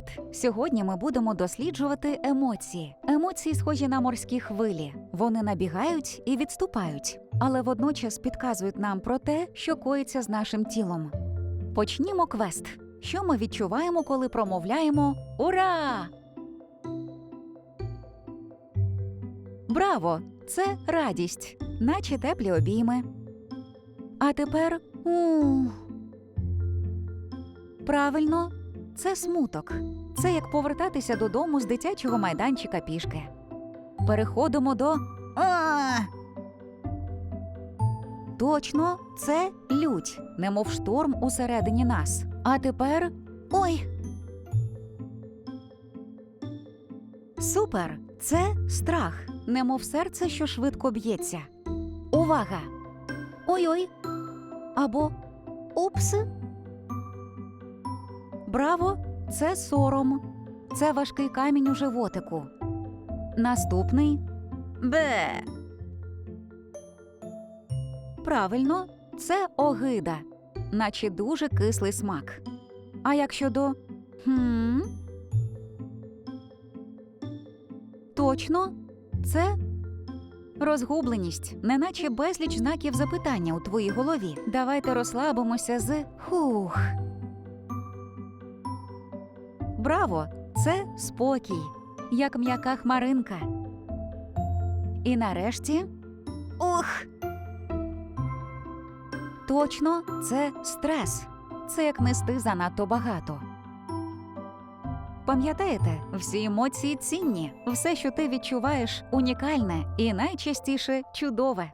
Привіт! Сьогодні ми будемо досліджувати емоції. Емоції схожі на морські хвилі. Вони набігають і відступають, але водночас підказують нам про те, що коїться з нашим тілом. Почнімо квест. Що ми відчуваємо, коли промовляємо Ура! Браво! Це радість, наче теплі обійми. А тепер у. Правильно, це смуток. Це як повертатися додому з дитячого майданчика пішки. Переходимо до. Точно, це лють, немов шторм усередині нас. А тепер ой. Супер! Це страх, немов серце, що швидко б'ється. Увага! Ой-ой. Або упс. Браво! Це сором. Це важкий камінь у животику. Наступний Бе. Правильно, це огида, наче дуже кислий смак. А як щодо хм? Точно, це розгубленість, неначе безліч знаків запитання у твоїй голові. Давайте розслабимося з хух. Браво! Це спокій, як м'яка хмаринка. І нарешті. Ух! Точно, це стрес. Це як нести занадто багато. Пам'ятаєте, всі емоції цінні. Все, що ти відчуваєш, унікальне і найчастіше чудове.